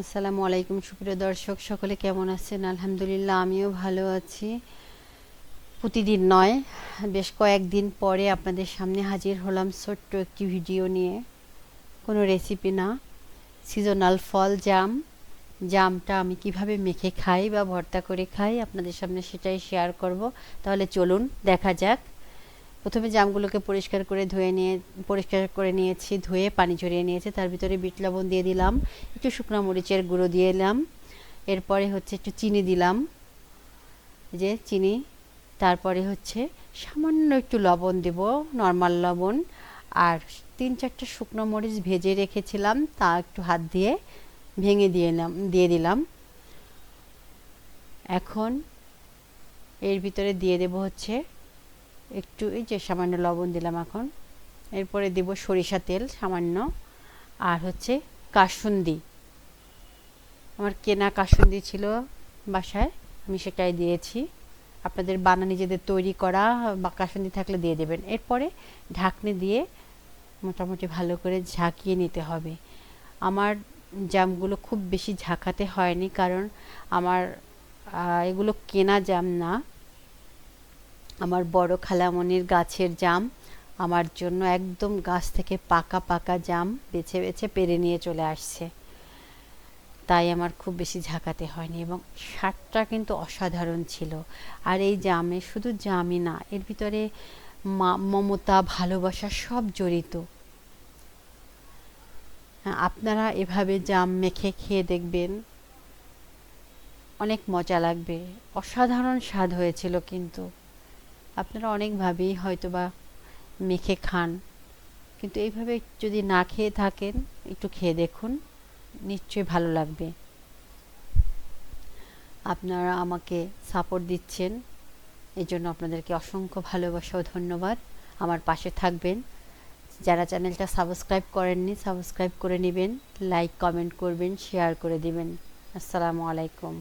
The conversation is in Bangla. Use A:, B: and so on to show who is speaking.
A: আসসালামু আলাইকুম, সুপ্রিয় দর্শক, সকলে কেমন আছেন? আলহামদুলিল্লাহ, আমিও ভালো আছি। প্রতিদিন নয়, বেশ কয়েকদিন পরে আপনাদের সামনে হাজির হলাম ছোট্ট একটি ভিডিও নিয়ে। কোনো রেসিপি না সিজনাল ফল, জাম। জামটা আমি কীভাবে মেখে খাই বা ভর্তা করে খাই আপনাদের সামনে সেটাই শেয়ার করব। তাহলে চলুন, দেখা যাক। প্রথমে জামগুলোকে পরিষ্কার করে ধুয়ে নিয়ে, পরিষ্কার করে নিয়েছি, ধুয়ে পানি ঝরিয়ে নিয়েছি। তার ভিতরে বিট লবণ দিয়ে দিলাম, একটু শুকনো মরিচের গুঁড়ো দিয়ে দিলাম, এরপরে হচ্ছে একটু চিনি দিলাম। যে চিনি, তারপরে হচ্ছে সামান্য একটু লবণ দেব, নর্মাল লবণ। আর তিন চারটে শুকনো মরিচ ভেজে রেখেছিলাম, তা একটু হাত দিয়ে ভেঙে দিয়ে দিয়ে দিলাম। এখন এর ভিতরে দিয়ে দেব হচ্ছে একটু এই যে সামান্য লবণ দিলাম এখন। এরপরে দেব সরিষা তেল সামান্য। আর হচ্ছে কাসুন্দি। আমার কেনা কাসুন্দি ছিল বাসায়, আমি সেটাই দিয়েছি। আপনাদের বানা নিজেদের তৈরি করা বা কাসুন্দি থাকলে দিয়ে দেবেন। এরপরে ঢাকনি দিয়ে মোটামুটি ভালো করে ঝাঁকিয়ে নিতে হবে। আমার জামগুলো খুব বেশি ঝাঁকাতে হয়নি কারণ আমার এগুলো কেনা জাম না। আমার বড় খালামনির গাছের জাম আমার জন্য একদম গাছ থেকে পাকা পাকা জাম বেছে বেছে পেরে নিয়ে চলে আসছে। তাই আমার খুব বেশি ঝাঁকাতে হয়নি এবং স্বাদটা কিন্তু অসাধারণ ছিল। আর এই জামে শুধু জামই না এর ভিতরে মমতা ভালোবাসা সব জড়িত। হ্যাঁ, আপনারা এভাবে জাম মেখে খেয়ে দেখবেন অনেক মজা লাগবে। অসাধারণ স্বাদ হয়েছিল কিন্তু। আপনারা অনেকভাবেই হয়তো বা মেখে খান। কিন্তু এইভাবে যদি না খেয়ে থাকেন, একটু খেয়ে দেখুন, নিশ্চয়ই ভালো লাগবে। আপনারা আমাকে সাপোর্ট দিচ্ছেন এই জন্য আপনাদেরকে অসংখ্য ভালোবাসা ও ধন্যবাদ। আমার পাশে থাকবেন। যারা চ্যানেলটা সাবস্ক্রাইব করেননি সাবস্ক্রাইব করে নেবেন লাইক কমেন্ট করবেন শেয়ার করে দিবেন। আসসালামু আলাইকুম।